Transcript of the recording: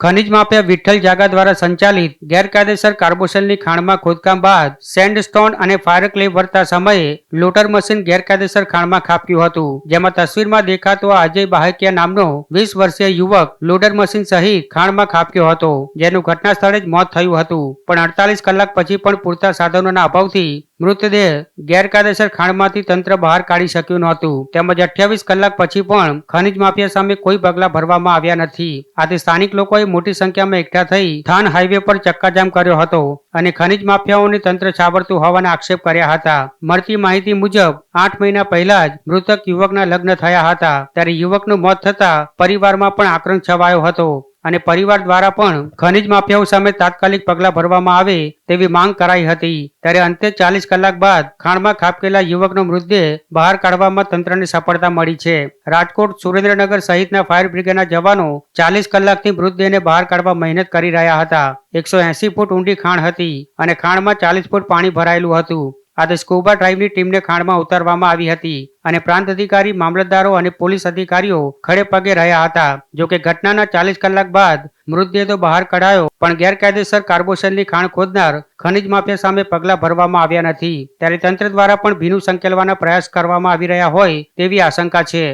ખનિજ માફિયા વિઠ્ઠલ જાગા દ્વારા સંચાલિત ગેરકાયદેસર કાર્બોસેલની ખાણમાં ખોદકામ બાદ સેન્ડસ્ટોન અને ફાયર ક્લે ભરતા સમયે લોટર મશીન ગેરકાયદેસર ખાણમાં ખાપ્યું હતું, જેમાં તસવીરમાં દેખાતો અજય બાહકિયા નામનો વીસ વર્ષીય યુવક લોડર મશીન સહિત ખાણમાં ખાપ્યો હતો, જેનું ઘટના સ્થળે જ મોત થયું હતું, પણ અડતાલીસ કલાક પછી પણ પૂરતા સાધનોના અભાવથી મૃતદેહ ગેરકાયદેસર ખાણમાંથી તંત્ર બહાર કાઢી શક્યું નહોતું. તેમજ અઠ્યાવીસ કલાક પછી પણ ખનિજ માફિયા સામે કોઈ પગલાં ભરવામાં આવ્યા નથી. આથી સ્થાનિક લોકોએ મોટી સંખ્યામાં એકઠા થઈ થાન હાઈવે પર ચક્કાજામ કર્યો હતો અને ખનિજ માફિયાઓને તંત્ર છાવરતું હોવાના આક્ષેપ કર્યા હતા. મળતી માહિતી મુજબ, આઠ મહિના પહેલા જ મૃતક યુવકના લગ્ન થયા હતા. ત્યારે યુવકનું મોત થતા પરિવારમાં પણ આક્રંદ છવાયો હતો. અને પરિવાર દ્વારા પણ ખનિજ માફિયાઓ સામે તાત્કાલિક પગલાં ભરવામાં આવે તેવી માંગ કરાઈ હતી. ત્યારે અંતે ચાલીસ કલાક બાદ ખાણમાં ખાબકેલા યુવકનો મૃતદેહ બહાર કાઢવામાં તંત્રને સફળતા મળી છે. રાજકોટ સુરેન્દ્રનગર સહિતના ફાયર બ્રિગેડના જવાનો ચાલીસ કલાકથી મૃતદેહને બહાર કાઢવા મહેનત કરી રહ્યા હતા. એકસો એસી ફૂટ ઊંડી ખાણ હતી અને ખાણમાં ચાલીસ ફૂટ પાણી ભરાયેલું હતું. આથી સ્કુબા ડ્રાઇવની ટીમને ખાણમાં ઉતારવામાં આવી હતી અને પ્રાંત અધિકારી, મામલતદારો અને પોલીસ અધિકારીઓ ખડે પગે રહ્યા હતા. જો કે ઘટનાના ચાલીસ કલાક બાદ મૃતદેહ બહાર કઢાયો, પણ ગેરકાયદેસર કાર્બોસેલની ખાણ ખોદનાર ખનિજ માફિયા સામે પગલાં ભરવામાં આવ્યા નથી. ત્યારે તંત્ર દ્વારા પણ ભીનું સંકેલવાના પ્રયાસ કરવામાં આવી રહ્યા હોય તેવી આશંકા છે.